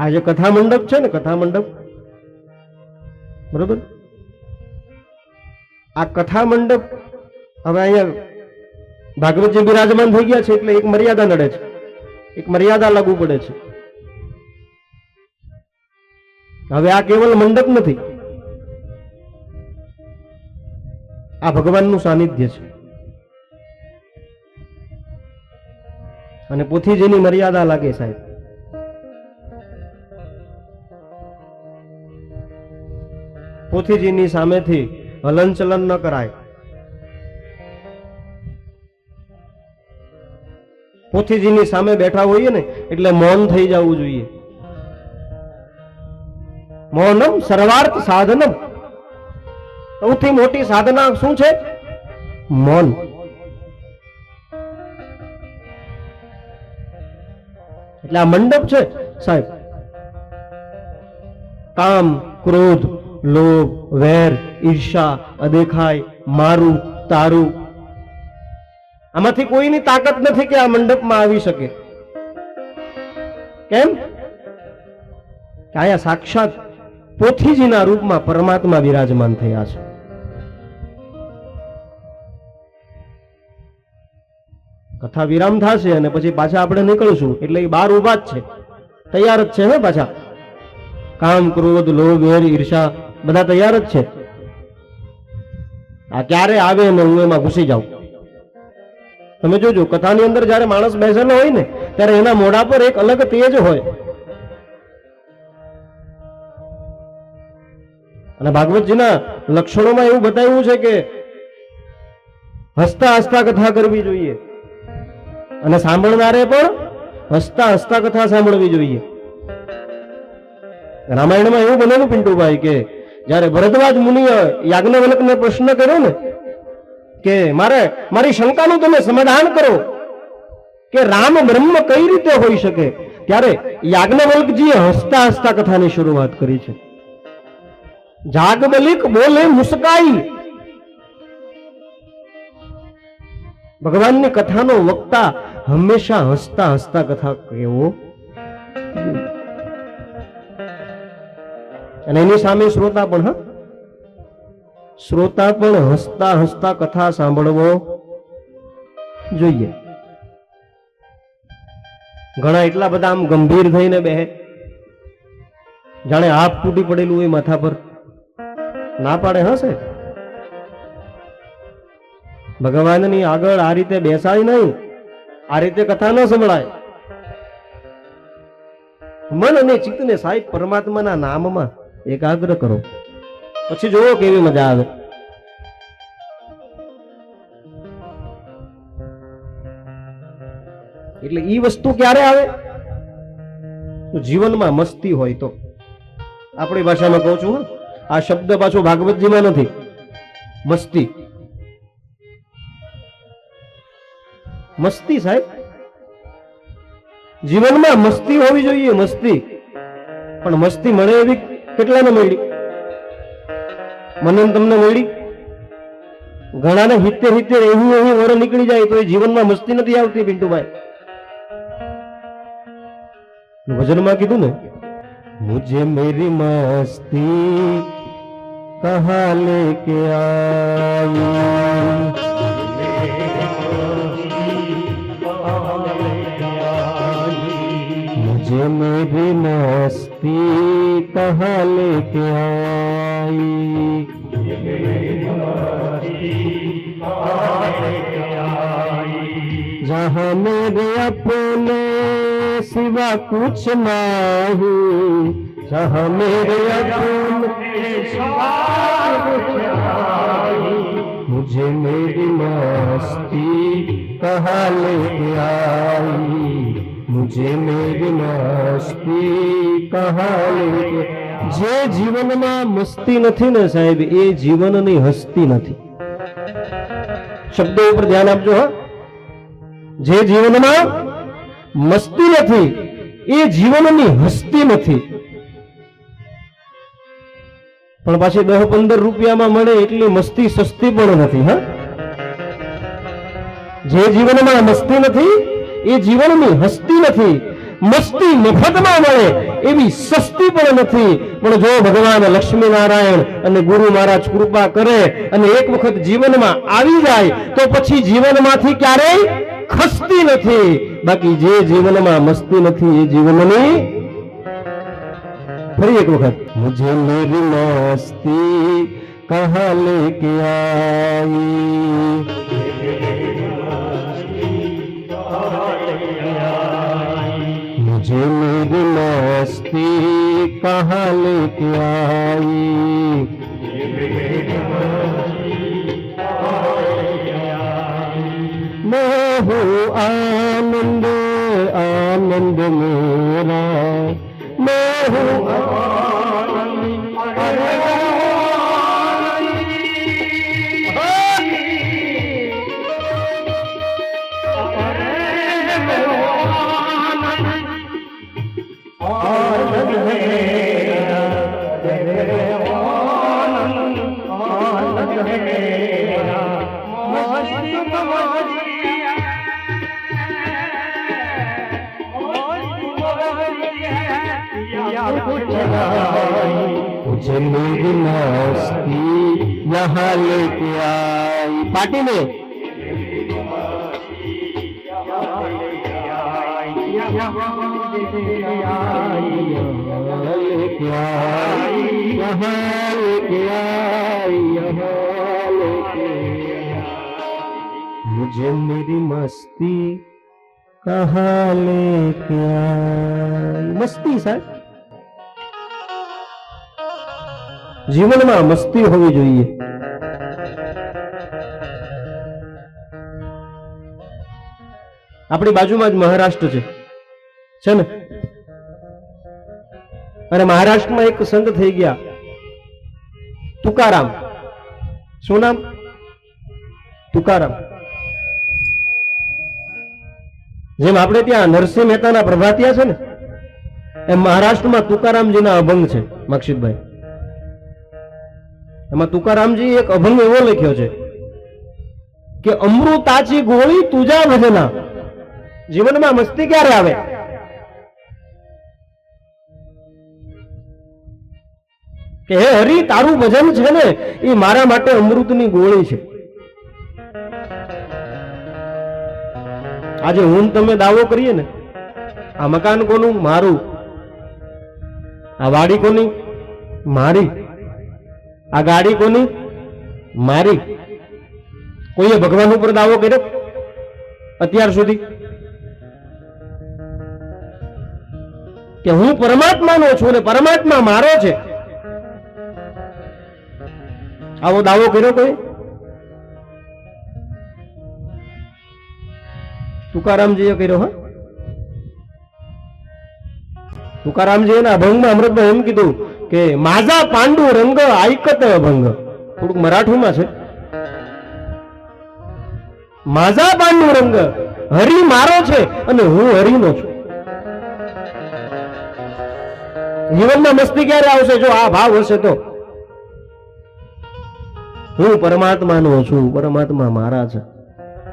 આ જે કથા મંડપ છે ને કથા મંડપ બરોબર? આ કથા મંડપ હવે અહીંયા ભાગવતજી બિરાજમાન થઈ ગયા છે, એટલે એક મર્યાદા નડે છે. એક મર્યાદા લાગુ પડે છે. હવે આ કેવલ મંડપ નથી. આ ભગવાનનું સાનિધ્ય છે. અને પોથી જેની મર્યાદા લાગે સાહેબ. પોથીજીની સામેથી હલનચલન ન કરાય. પોથીજીની સામે બેઠા હોઈએ ને, એટલે મૌન થઈ જવું જોઈએ. મૌનમ સર્વાર્થ સાધનમ. સૌથી મોટી સાધના શું છે? મૌન. એટલે આ મંડપ છે, સાહેબ. કામ, ક્રોધ લોભ, વેર, ઈર્ષા, અદેખાય, મારું, તારું. આમાંથી કોઈની તાકાત નથી કે આ મંડપમાં આવી શકે. કેમ? આયા સાક્ષાત પોથીજીના રૂપમાં પરમાત્મા વિરાજમાન થયા છે. કથા વિરામ થશે અને પછી પાછા આપણે નીકળશું. એટલે એ બાર ઊભા જ છે. તૈયાર જ છે હે પાછા. કામ, ક્રોધ, લોભ, વેર, ઈર્ષા બધા તૈયાર જ છે. આ ક્યારે આવે ને હું એમાં ઘૂસી જાઉં. તમે જોજો, કથાની અંદર જ્યારે માણસ બેસેલો હોય ને, ત્યારે એના મોઢા પર એક અલગ તેજ હોય. અને ભાગવતજીના લક્ષણોમાં એવું બતાવ્યું છે કે હસતા હસતા કથા કરવી જોઈએ. અને સાંભળનારે પણ હસતા હસતા કથા સાંભળવી જોઈએ. રામાયણમાં એવું બનેલું પિન્ટુભાઈ કે જ્યારે ભરદ્વાજ મુનિએ યાજ્ઞવલ્કને પ્રશ્ન કર્યો ને કે મારે, મારી શંકાનું તમે સમાધાન કરો કે રામ બ્રહ્મ કઈ રીતે હોઈ શકે? ત્યારે યાજ્ઞવલ્કજીએ હસતા હસતા કથાની શરૂઆત કરી છે. જાગબલિક બોલે મુસ્કાઈ. ભગવાનની કથાનો વક્તા હંમેશા હસતા હસતા કથા કહેવો અને એની સામે શ્રોતા પણ, હા? શ્રોતા પણ હસતા હસતા કથા સાંભળવો જોઈએ. ઘણા એટલા બધા આમ ગંભીર થઈને બેહે જાણે આપ તૂટી પડેલું હોય માથા પર. ના પાડે હશે ભગવાનની આગળ આ રીતે બેસાય નહીં. આ રીતે કથા ન સંભળાય. મન અને ચિત્તને સાહેબ પરમાત્માના નામમાં એકાગ્ર કરો. પછી જોવો કેવી મજા આવે. એટલે ઈ વસ્તુ ક્યારે આવે? જીવનમાં મસ્તી હોય તો. આપણી ભાષામાં કહું છું આ શબ્દ પાછો ભાગવતજીમાં નથી. મસ્તી. મસ્તી સાહેબ. જીવનમાં મસ્તી હોવી જોઈએ, મસ્તી. પણ મસ્તી મળે એવી કેટલાને મળી? મને તમને મળી? ઘણાને હિત્તેર હિત્તેર એવું એવું વર નીકળી જાય તો એ જીવનમાં મસ્તી નથી આવતી પિન્ટુભાઈ. ભજનમાં કીધું ને, મુજે મેરી મસ્તી કહા લે કે આઈ मुझे मेरी मस्ती कहाँ लेके आई जहाँ मेरे अपने सिवा कुछ नहीं जहाँ मेरे अपने सिवा कुछ नहीं मुझे मेरी मस्ती कहाँ लेके आई જેને વિનાશી કહાની જે જીવનમાં મસ્તી નથી ને સાહેબ એ જીવનની હસ્તી નથી શબ્દો ઉપર ધ્યાન આપજો, હા. જે જીવનમાં મસ્તી નથી, એ જીવનની હસ્તી નથી. પણ પાછી દસ પંદર રૂપિયામાં મળે એટલી મસ્તી સસ્તી પણ નથી, હા. જે જીવનમાં મસ્તી નથી એ જીવનની હસ્તી નથી, મસ્તી મફતમાં મળે, એવી સસ્તી પણ નથી. પણ જો ભગવાન લક્ષ્મીનારાયણ અને ગુરુ મહારાજ કૃપા કરે અને એક વખત જીવનમાં આવી જાય, તો પછી જીવનમાંથી ક્યારેય ખસતી નથી. બાકી જે જીવનમાં મસ્તી નથી, એ જીવનની ફરી એક વખત. મુજે મેરી મસ્તી કહા લેકે આઈ. मुझे मेरी मस्ती कहाँ लेके आई मैं हूँ आनंद आनंद मेरा मैं हूँ मुझे मेरी मस्ती यहाँ लेके आई पार्टी में यहाँ लेके आई यहाँ लेके आई यहाँ लेके आई मुझे मेरी मस्ती कहाँ लेके आई मस्ती साहब જીવનમાં મસ્તી હોવી જોઈએ આપણી બાજુમાં જ મહારાષ્ટ્ર છે છે ને અને મહારાષ્ટ્રમાં એક સંત થઈ ગયા તુકારામ શું નામ તુકારામ જેમ આપણે ત્યાં નરસિંહ મહેતાના પ્રભાતિયા છે ને, એમ મહારાષ્ટ્રમાં તુકારામજીના અભંગ છે, મક્ષિતભાઈ. એમાં તુકારામજી એક અભંગ એવો લખ્યો છે કે અમૃતાચી ગોળી તુજા ભજના જીવનમાં મસ્તી ક્યારે આવે? કે, હે હરી, તારું ભજન છે ને, એ મારા માટે અમૃતની ગોળી છે. આજે હું તમે દાવો કરીએ ને, આ મકાન કોનું? મારું. આ વાડી કોની? મારી. આ ગાડી કોની? મારી. કોઈએ ભગવાન ઉપર દાવો કર્યો? અત્યાર સુધી. કે હું પરમાત્માનો છું ને પરમાત્મા મારો છે. આવો દાવો કર્યો કોઈ? તુકારામજીએ કર્યો, હા. તુકારામજી ના અભંગમાં અમૃતભાઈ એમ કીધું કે માઝા પાંડુ રંગ આઈકત અભંગ. થોડુંક મરાઠીમાં છે. માઝા પાંડુ રંગ, હરી મારો છે અને હું હરીનો છું. જીવનમાં મસ્તી ક્યારે આવશે જો આ ભાવ હશે તો? હું પરમાત્માનો છું, પરમાત્મા મારા છે.